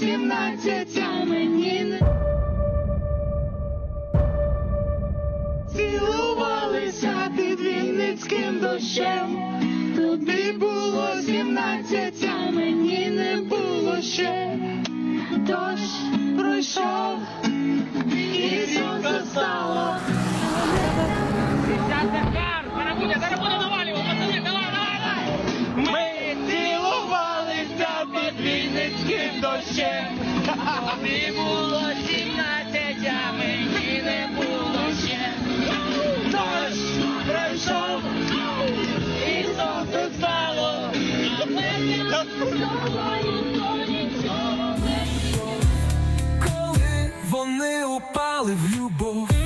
сімнадцять, а мені не цілувалися під Вінницьким дощем. Тобі було сімнадцять, а мені не було та під Вінницьким дощем. Тобі було сімнадцять, а мені не було ще. Дощ пройшов, і сонце стало, а мене нічого. Коли вони упали в любов.